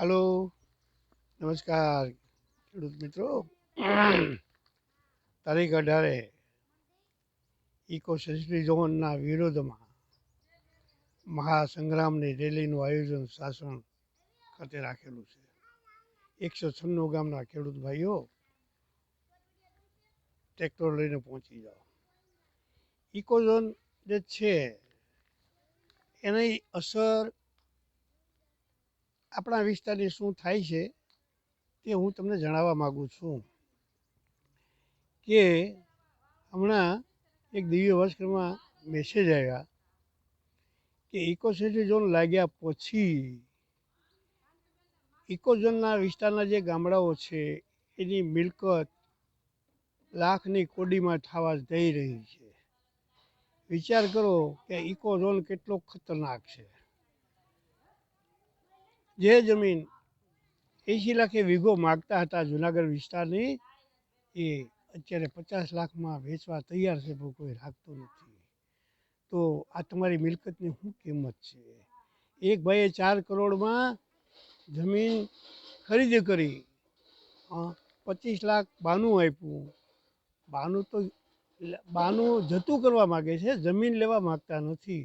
હાલો, નમસ્કાર, ખેડૂત મિત્રો. તારીખ અઢારે ઇકો સેન્સિટિવ ઝોનના વિરોધમાં મહાસંગ્રામની રેલીનું આયોજન શાસન ખાતે રાખેલું છે. એકસો છન્નું ગામના ખેડૂત ભાઈઓ, ટ્રેક્ટર લઈને પહોંચી જાઓ. ઇકોઝોન જે છે, એની અસર આપણા વિસ્તારની શું થાય છે તે હું તમને જણાવવા માગું છું કે હમણાં એક દિવ્ય ભાસ્કરમાં મેસેજ આવ્યા કે ઇકોસિટી ઝોન લાગ્યા પછી ઇકોઝોનના વિસ્તારના જે ગામડાઓ છે એની મિલકત લાખની કોડીમાં થવા જઈ રહી છે. વિચાર કરો કે ઇકોઝોન કેટલો ખતરનાક છે. જે જમીન એંશી લાખે વીઘો માગતા હતા જુનાગઢ વિસ્તારની, એ અત્યારે પચાસ લાખમાં વેચવા તૈયાર છે, પણ કોઈ રાખતું નથી. તો આ તમારી મિલકતની શું કિંમત છે? એક ભાઈએ ચાર કરોડમાં જમીન ખરીદી કરી પચીસ લાખ બાનું આપ્યું. બાનું તો બાનું જતું કરવા માગે છે, જમીન લેવા માગતા નથી.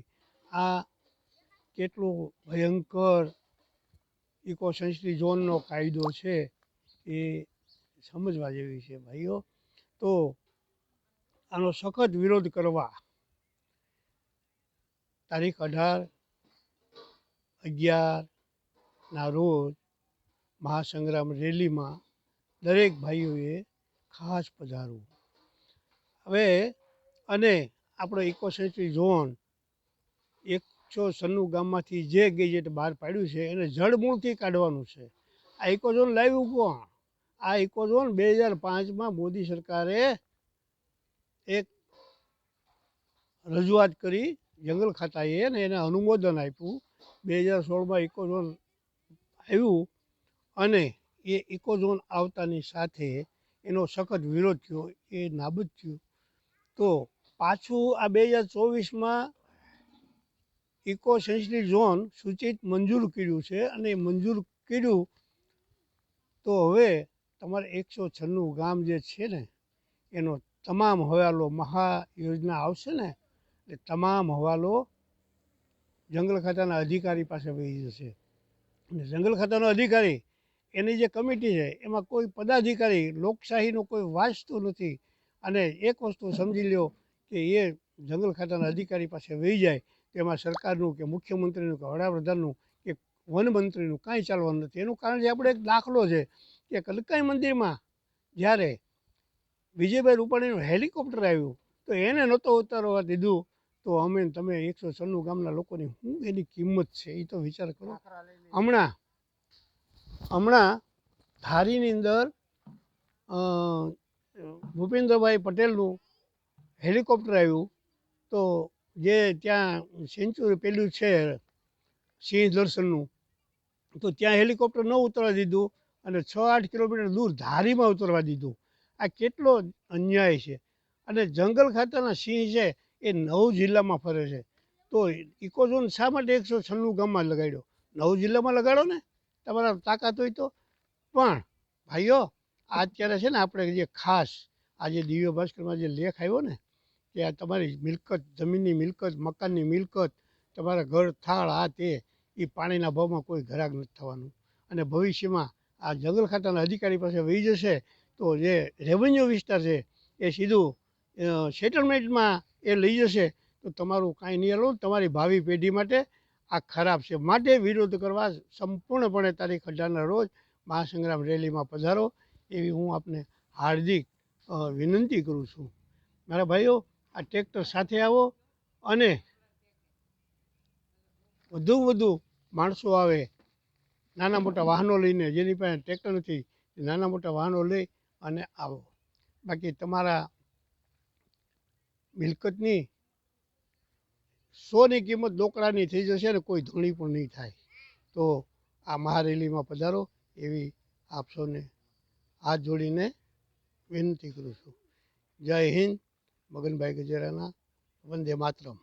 આ કેટલો ભયંકર ઇકો સેન્સિટિવ ઝોનનો કાયદો છે એ સમજવા જેવી છે ભાઈઓ. તો આનો સખત વિરોધ કરવા તારીખ અઢાર અગિયારના રોજ મહાસંગ્રામ રેલીમાં દરેક ભાઈઓએ ખાસ પધારવું. હવે અને આપણો ઇકો સેન્ચુરી ઝોન એકસો સન્નું ગામમાંથી જે ગેજેટ બહાર પાડ્યું છે, એને જડમૂળથી કાઢવાનું છે. આ ઇકોઝોન લાવ્યું કોણ? આ ઇકોઝોન બે હજાર પાંચમાં મોદી સરકારે એક રજૂઆત કરી જંગલ ખાતાએ અને એને અનુમોદન આપ્યું. બે હજાર સોળમાં ઇકોઝોન આવ્યું અને એ ઇકોઝોન આવતાની સાથે એનો સખત વિરોધ થયો, એ નાબૂદ થયું. તો પાછું આ બે હજાર ચોવીસમાં ઇકો સેન્સિટિવ ઝોન સૂચિત મંજૂર કર્યું છે અને મંજૂર કર્યું તો હવે તમારે એકસો છન્નું ગામ જે છે ને, એનો તમામ હવાલો મહા યોજના આવશે ને એ તમામ હવાલો જંગલ ખાતાના અધિકારી પાસે વહી જશે. અને જંગલ ખાતાનો અધિકારી, એની જે કમિટી છે, એમાં કોઈ પદાધિકારી, લોકશાહીનો કોઈ વાંચતું નથી. અને એક વસ્તુ સમજી લ્યો કે એ જંગલ ખાતાના અધિકારી પાસે વહી જાય તેમાં સરકારનું કે મુખ્યમંત્રીનું કે વડાપ્રધાનનું કે વનમંત્રીનું કાંઈ ચાલવાનું નથી. એનું કારણ છે આપણે એક દાખલો છે કે કલકાઈ મંદિરમાં જ્યારે વિજયભાઈ રૂપાણીનું હેલિકોપ્ટર આવ્યું, તો એને નહોતો ઉતારવા દીધું, તો અમે તમે એકસો છન્નું ગામના લોકોની શું એની કિંમત છે એ તો વિચાર કરો. હમણાં હમણાં ધારીની અંદર ભૂપેન્દ્રભાઈ પટેલનું હેલિકોપ્ટર આવ્યું તો જે ત્યાં સેન્ચુરી પેલું છે સિંહ દર્શનનું, તો ત્યાં હેલિકોપ્ટર ન ઉતરવા દીધું અને છ આઠ કિલોમીટર દૂર ધારીમાં ઉતરવા દીધું. આ કેટલો અન્યાય છે. અને જંગલ ખાતાના સિંહ છે એ નવ જિલ્લામાં ફરે છે. તો ઇકોઝોન શા માટે એકસો છન્નું ગામમાં લગાડ્યો? નવ જિલ્લામાં લગાડો ને. તમારા તાકાત હોય તો. પણ ભાઈઓ અત્યારે છે ને આપણે જે ખાસ આજે દિવ્ય ભાસ્કરમાં જે લેખ આવ્યો ને કે આ તમારી મિલકત, જમીનની મિલકત, મકાનની મિલકત, તમારા ઘર, થાળ, આ તે, એ પાણીના ભાવમાં કોઈ ઘરાક નથી થવાનું. અને ભવિષ્યમાં આ જંગલ ખાતાના અધિકારી પાસે વહી જશે તો જે રેવન્યુ વિસ્તાર છે, એ સીધું સેટલમેન્ટમાં એ લઈ જશે. તો તમારું કાંઈ નહીં હલો, તમારી ભાવિ પેઢી માટે આ ખરાબ છે. માટે વિરોધ કરવા સંપૂર્ણપણે તારીખ અઢારના રોજ મહાસંગ્રામ રેલીમાં પધારો એવી હું આપને હાર્દિક વિનંતી કરું છું. મારા ભાઈઓ આ ટ્રેક્ટર સાથે આવો અને વધુ વધુ માણસો આવે નાના મોટા વાહનો લઈને, જેની પાસે ટ્રેક્ટર નથી નાના મોટા વાહનો લઈ અને આવો. બાકી તમારા મિલકતની સોની કિંમત દોકડાની થઈ જશે ને કોઈ ધૂણી પણ નહીં થાય. તો આ મહારેલીમાં પધારો એવી આપ સૌને હાથ જોડીને વિનંતી કરું છું. જય હિન્દ મગનભાઈ ગજેરાના વંદે માતરમ.